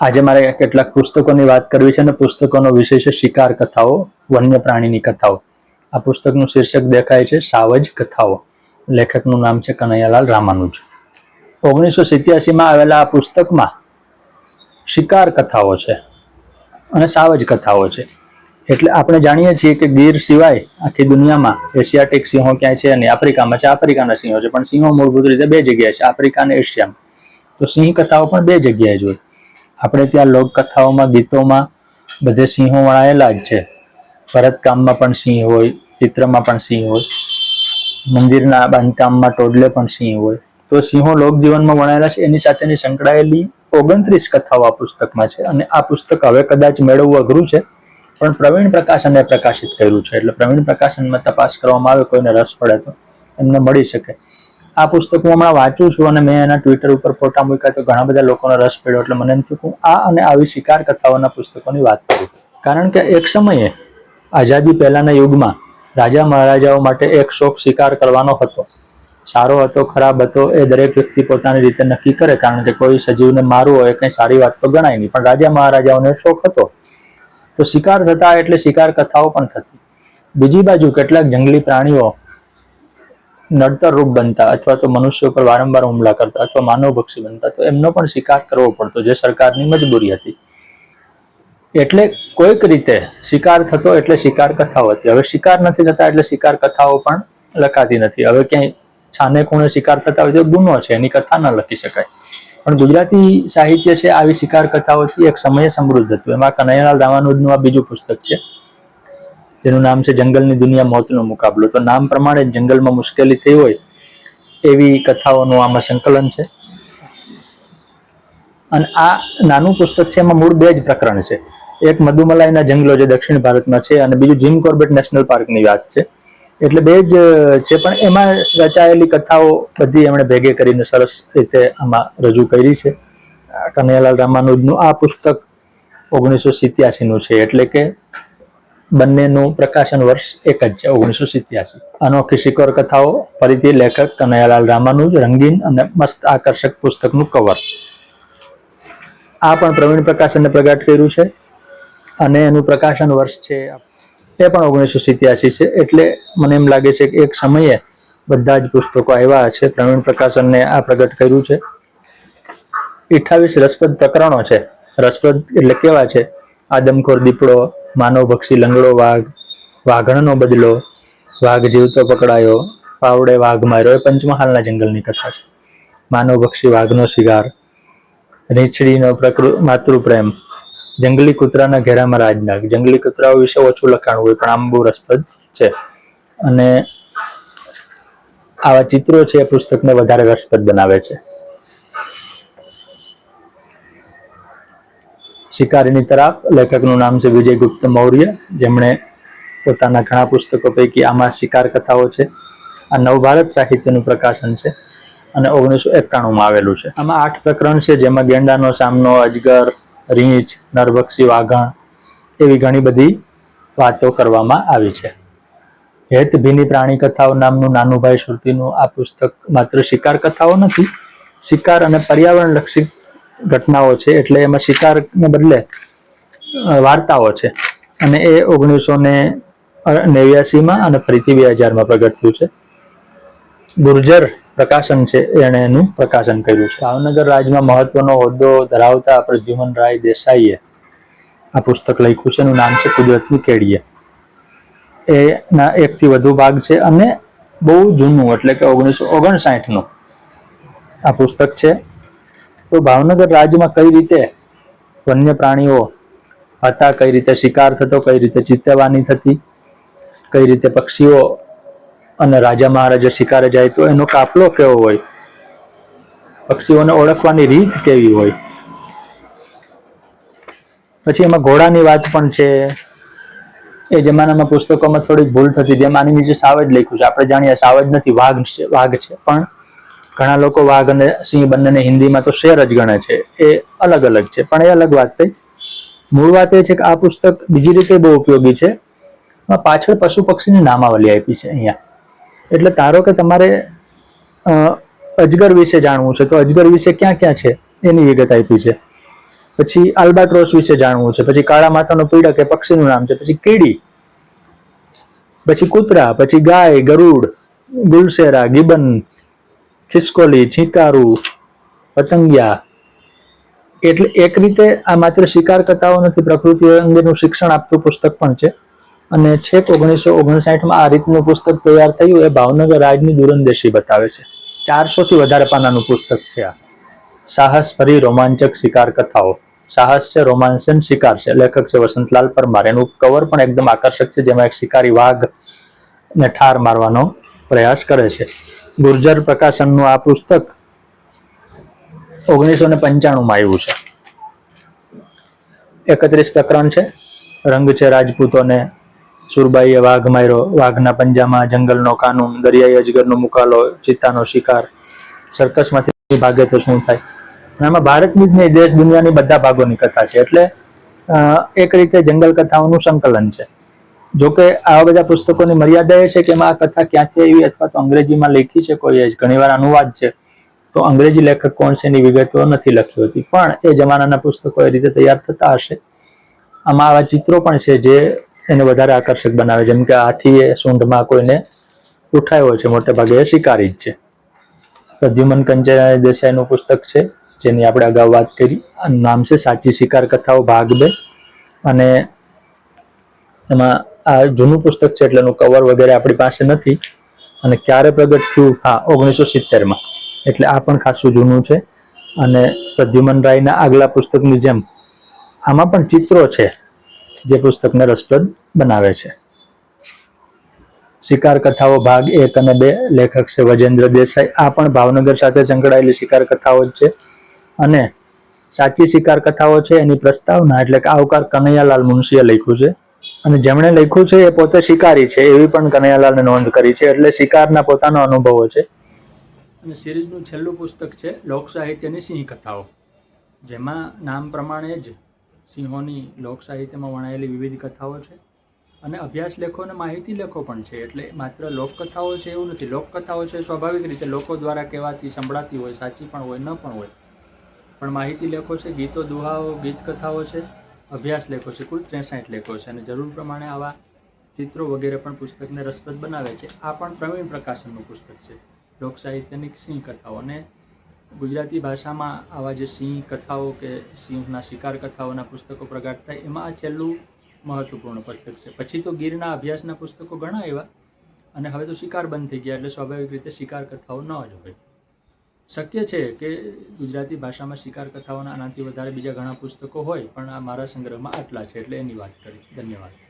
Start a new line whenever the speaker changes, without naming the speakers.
આજે મારે કેટલાક પુસ્તકોની વાત કરવી છે અને પુસ્તકોનો વિષય છે શિકાર કથાઓ, વન્ય પ્રાણીની કથાઓ. આ પુસ્તકનું શીર્ષક દેખાય છે સાવજ કથાઓ. લેખકનું નામ છે કનૈયાલાલ રામાનુજ. ઓગણીસો સિત્યાસીમાં આવેલા આ પુસ્તકમાં શિકાર કથાઓ છે અને સાવજ કથાઓ છે. એટલે આપણે જાણીએ છીએ કે ગીર સિવાય આખી દુનિયામાં એશિયાટિક સિંહો ક્યાંય છે અને આફ્રિકામાં છે, આફ્રિકાના સિંહો છે, પણ સિંહો મૂળભૂત રીતે બે જગ્યાએ છે, આફ્રિકા અને એશિયામાં. તો સિંહ કથાઓ પણ બે જગ્યાએ જ હોય. આપણે ત્યાં લોકકથાઓમાં, ગીતોમાં બધે સિંહો વણાયેલા જ છે. ભરતકામમાં પણ સિંહ હોય, ચિત્રમાં પણ સિંહ હોય, મંદિરના બાંધકામમાં ટોડલે પણ સિંહ હોય. તો સિંહો લોકજીવનમાં વણાયેલા છે. એની સાથેની સંકળાયેલી ઓગણત્રીસ કથાઓ આ પુસ્તકમાં છે. અને આ પુસ્તક હવે કદાચ મેળવવું અઘરું છે, પણ પ્રવીણ પ્રકાશને પ્રકાશિત કર્યું છે. એટલે પ્રવીણ પ્રકાશનમાં તપાસ કરવામાં આવે, કોઈને રસ પડે તો એમને મળી શકે. આ પુસ્તક હું હમણાં વાંચું છું અને મેં એના ટ્વિટર ઉપર ફોટા મૂક્યા તો ઘણા બધા લોકોનો રસ પડ્યો એટલે મને એમ હું આ અને આવી શિકાર કથાઓના પુસ્તકોની વાત કરું. કારણ કે એક સમયે, આઝાદી પહેલાના યુગમાં, રાજા મહારાજાઓ માટે એક શોખ શિકાર કરવાનો હતો. સારો હતો, ખરાબ હતો, એ દરેક વ્યક્તિ પોતાની રીતે નક્કી કરે, કારણ કે કોઈ સજીવને મારવું હોય કંઈ સારી વાત તો ગણાય નહીં. પણ રાજા મહારાજાઓને શોખ હતો. તો શિકાર થતા એટલે શિકાર કથાઓ પણ થતી. બીજી બાજુ કેટલાક જંગલી પ્રાણીઓ નડતર રૂપ બનતા અથવા તો મનુષ્ય પર વારંવાર હુમલા કરતા અથવા માનવભક્ષી બનતા, તો એમનો પણ શિકાર કરવો પડતો જે સરકારની મજબૂરી હતી. એટલે કોઈક રીતે શિકાર થતો એટલે શિકાર કથાઓ હતી. હવે શિકાર નથી થતા એટલે શિકાર કથાઓ પણ લખાતી નથી. હવે ક્યાંય છાને ખૂણે શિકાર થતા હોય તો ગુનો છે, એની કથા ન લખી શકાય. પણ ગુજરાતી સાહિત્ય છે, આવી શિકાર કથાઓથી એક સમયે સમૃદ્ધ હતું. એમાં કનૈયાલાલ રામાનુજનું આ બીજું પુસ્તક છે. જેનું નામ છે જંગલની દુનિયા મોતનો મુકાબલો. તો નામ પ્રમાણે જંગલમાં મુશ્કેલી થઈ હોય એવી કથાઓનું આમાં સંકલન છે. અને આ નાનું પુસ્તક છે, એમાં મૂળ બે જ પ્રકરણ છે. એક મધુમલાઈના જંગલો જે દક્ષિણ ભારતમાં છે અને બીજું જીમ કોર્બેટ નેશનલ પાર્કની વાત છે. એટલે બે જ છે, પણ એમાં રચાયેલી કથાઓ બધી એમણે ભેગે કરીને સરસ રીતે આમાં રજૂ કરી છે. કનૈયાલાલ રામાનુજનું આ પુસ્તક ઓગણીસો સિત્યાસીનું છે, એટલે કે બંનેનું પ્રકાશન વર્ષ એક જ છે, ઓગણીસો સિત્યાસી. અનોખી શિકોર કથાઓ, ફરીથી લેખક કનૈયાલાલ રામાનુજ, રંગીન અને મસ્ત આકર્ષક પુસ્તકનું કવર આ પણ પ્રવીણ પ્રકાશને પ્રગટ કર્યું છે અને એનું પ્રકાશન વર્ષ છે એ પણ ઓગણીસો સિત્યાસી છે. એટલે મને એમ લાગે છે કે એક સમયે બધા જ પુસ્તકો આવ્યા છે. પ્રવીણ પ્રકાશનને આ પ્રગટ કર્યું છે. અઠ્ઠાવીસ રસપ્રદ પ્રકરણો છે. રસપ્રદ એટલે કેવા છે? આદમખોર દીપડો માનવભક્ષી લંગડો વાઘ, વાઘણનો બદલો, વાઘ જીવતો પકડાયો, પાવડે વાઘ માર્યો, એ પંચમહાલના જંગલની કથા છે. માનવભક્ષી વાઘનો શિકાર, રીંછડીનો પ્રકૃ, માતૃપ્રેમ, જંગલી કૂતરાના ઘેરામાં રાજનાગ. જંગલી કૂતરાઓ વિશે ઓછું લખાણ હોય, પણ આમ બહુ રસપ્રદ છે. અને આવા ચિત્રો છે એ પુસ્તકને વધારે રસપ્રદ બનાવે છે. શિકારીની તરાપ. લેખકનું નામ છે વિજયગુપ્ત મૌર્ય. જેમણે પોતાના ઘણા પુસ્તકો પૈકી આમાં શિકાર કથાઓ છે. આ નવભારત સાહિત્યનું પ્રકાશન છે અને ઓગણીસો એકાણુંમાં આવેલું છે. આમાં આઠ પ્રકરણ છે, જેમાં ગેંડાનો સામનો, અજગર, રીંછ, નરભક્ષી, વાઘણ એવી ઘણી બધી વાતો કરવામાં આવી છે. હેત ભીની પ્રાણી કથાઓ નામનું નાનુભાઈ શ્રુતિનું આ પુસ્તક માત્ર શિકાર કથાઓ નથી, શિકાર અને પર્યાવરણ લક્ષી ઘટનાઓ છે એટલે એમાં શિકારને બદલે વાર્તાઓ છે. અને એ ઓગણીસો ને નેવ્યાસીમાં અને ફરીથી બે હજારમાં પ્રગટ થયું છે. ગુર્જર પ્રકાશન છે એણે એનું પ્રકાશન કર્યું છે. ભાવનગર રાજમાં મહત્વનો હોદ્દો ધરાવતા પ્રદ્યુમન રાય દેસાઈએ આ પુસ્તક લખ્યું છે. એનું નામ છે કુદરતની કેડીએ. એના એકથી વધુ ભાગ છે અને બહુ જૂનું, એટલે કે ઓગણીસો ઓગણસાઠનું આ પુસ્તક છે. તો ભાવનગર રાજ્યમાં કઈ રીતે વન્ય પ્રાણીઓ હતા, કઈ રીતે શિકાર થતો, કઈ રીતે ચિત્તવાની થતી, કઈ રીતે પક્ષીઓ અને રાજા મહારાજા શિકારે જાય, તો એનો કાફલો કેવો હોય? પક્ષીઓને ઓળખવાની રીત કેવી હોય? પછી એમાં ઘોડાની વાત પણ છે. એ જમાનામાં પુસ્તકોમાં થોડીક ભૂલ થતી જેમ આની નીચે સાવજ લખ્યું છે. આપણે જાણીએ સાવજ નથી, વાઘ છે વાઘ છે. પણ ઘણા લોકો વાઘ અને સિંહ બંનેને હિન્દીમાં તો શેર જ ગણે છે. એ અલગ અલગ છે. પણ એ અલગ વાત થઈ. મૂળ વાત એ છે કે આ પુસ્તક બીજી રીતે બહુ ઉપયોગી છે. પાછળ પશુ પક્ષીની નામાવલી આપી છે અહીંયા. એટલે ધારો કે તમારે અજગર વિશે જાણવું છે, તો અજગર વિશે ક્યાં ક્યાં છે? એની વિગત આપી છે. પછી આલ્બાટ્રોસ વિશે જાણવું છે, પછી કાળા માથાનો પીડક એ પક્ષીનું નામ છે, પછી કીડી, પછી કૂતરા, પછી ગાય, ગરુડ, ગુલશેરા, ગિબન ખિસકોલી છીકારું પતંગિયા. એટલે એક રીતે આ માત્ર શિકાર કરતાઓ નથી, પ્રકૃતિ અંગેનું શિક્ષણ આપતું પુસ્તક પણ છે. અને છેક ઓગણીસો ઓગણસાઠમાં આ રીતનું પુસ્તક તૈયાર થયું, એ ભાવનગર રાજની દૂરંદેશી બતાવે છે. ચારસોથી વધારે પાનાનું પુસ્તક છે આ. સાહસ ભરી રોમાંચક શિકાર કથાઓ સાહસ છે રોમાંચન શિકાર છે. લેખક છે વસંતલાલ પરમાર. એનું કવર પણ એકદમ આકર્ષક છે, જેમાં એક શિકારી વાઘ ને ઠાર મારવાનો પ્રયાસ કરે છે. ગુર્જર પ્રકાશનનું આ પુસ્તક ઓગણીસો ને પંચાણુંમાં આવ્યું છે. એકત્રીસ પ્રકરણ છે. રંગ છે રાજપૂતોને સુરબાઈએ વાઘ માર્યો. વાઘના પંજામાં જંગલનો કાનૂન, દરિયાઈ અજગરનો મુકાલો, ચિત્તાનો શિકાર. સર્કસમાંથી ભાગે તો શું થાય? આમાં ભારતની જ નહીં દેશ દુનિયાની બધા ભાગોની કથા છે. એટલે એક રીતે જંગલ કથાઓનું સંકલન છે. જોકે આવા બધા પુસ્તકોની મર્યાદા એ છે કે એમાં આ કથા ક્યાંથી આવી અથવા તો અંગ્રેજીમાં લખી છે કોઈ જ. ઘણીવાર અનુવાદ છે. તો અંગ્રેજી લેખક કોણ છે એની વિગતો નથી લખી હોતી. પણ એ જમાનાના પુસ્તકો એ રીતે તૈયાર થતા હશે. આમાં આવા ચિત્રો પણ છે જે એને વધારે આકર્ષક બનાવે. જેમ કે હાથીએ સૂંઢમાં કોઈને ઉઠાવ્યો છે. મોટે ભાગે એ શિકારી જ છે. પ્રદ્યુમન કંચના દેસાઈનું પુસ્તક છે, જેની આપણે અગાઉ વાત કરી. નામ છે સાચી શિકાર કથાઓ ભાગ બે. અને એમાં આ જૂનું પુસ્તક છે એટલે એનું કવર વગેરે આપણી પાસે નથી. અને ક્યારે પ્રગટ થયું? હા ઓગણીસો સિત્તેરમાં એટલે આ પણ ખાસું જૂનું છે. અને પ્રદ્યુમન રાયના આગલા પુસ્તકની જેમ, આમાં પણ ચિત્રો છે જે પુસ્તકને રસપ્રદ બનાવે છે. શિકાર કથાઓ ભાગ એક અને બે, લેખક છે વજેન્દ્ર દેસાઈ. આ પણ ભાવનગર સાથે સંકળાયેલી શિકાર કથાઓ જ છે. અને સાચી શિકાર કથાઓ છે એની પ્રસ્તાવના, એટલે કે આવકાર કનૈયાલાલ મુનશીએ લખ્યું છે. અને જેમણે લખ્યું છે એ પોતે શિકારી છે, એવી પણ કનૈયાલાલને નોંધ કરી છે. એટલે શિકારના પોતાનો અનુભવો છે. અને સિરીઝનું છેલ્લું પુસ્તક છે, લોક સાહિત્યની સિંહ કથાઓ જેમાં નામ પ્રમાણે જ સિંહોની લોક સાહિત્યમાં વણાયેલી વિવિધ કથાઓ છે. અને અભ્યાસ લેખો અને માહિતી લેખો પણ છે. એટલે માત્ર લોકકથાઓ છે એવું નથી. લોકકથાઓ છે સ્વાભાવિક રીતે લોકો દ્વારા કહેવાતી, સંભળાતી હોય, સાચી પણ હોય, ન પણ હોય. પણ માહિતી લેખો છે, ગીતો, દુહાઓ ગીત કથાઓ છે. અભ્યાસ લેખો છે, કુલ ત્રેસાઠ લેખો છે અને જરૂર પ્રમાણે આવા ચિત્રો વગેરે પણ પુસ્તકને રસપ્રદ બનાવે છે. આ પણ પ્રવીણ પ્રકાશનનું પુસ્તક છે. લોક સાહિત્યની સિંહ કથાઓ અને ગુજરાતી ભાષામાં આવા જે સિંહ કથાઓ કે સિંહના શિકાર કથાઓના પુસ્તકો પ્રગટ થાય, એમાં આ છેલ્લું મહત્વપૂર્ણ પુસ્તક છે. પછી તો ગીરના અભ્યાસના પુસ્તકો ઘણા એવા અને હવે તો શિકાર બંધ થઈ ગયા એટલે સ્વાભાવિક રીતે શિકાર કથાઓ ન જ હોય. શક્ય છે કે ગુજરાતી ભાષામાં શિકાર કથાઓના આનાથી વધારે બીજા ઘણા પુસ્તકો હોય, પણ આ મારા સંગ્રહમાં આટલા છે, એટલે એની વાત કરી. ધન્યવાદ.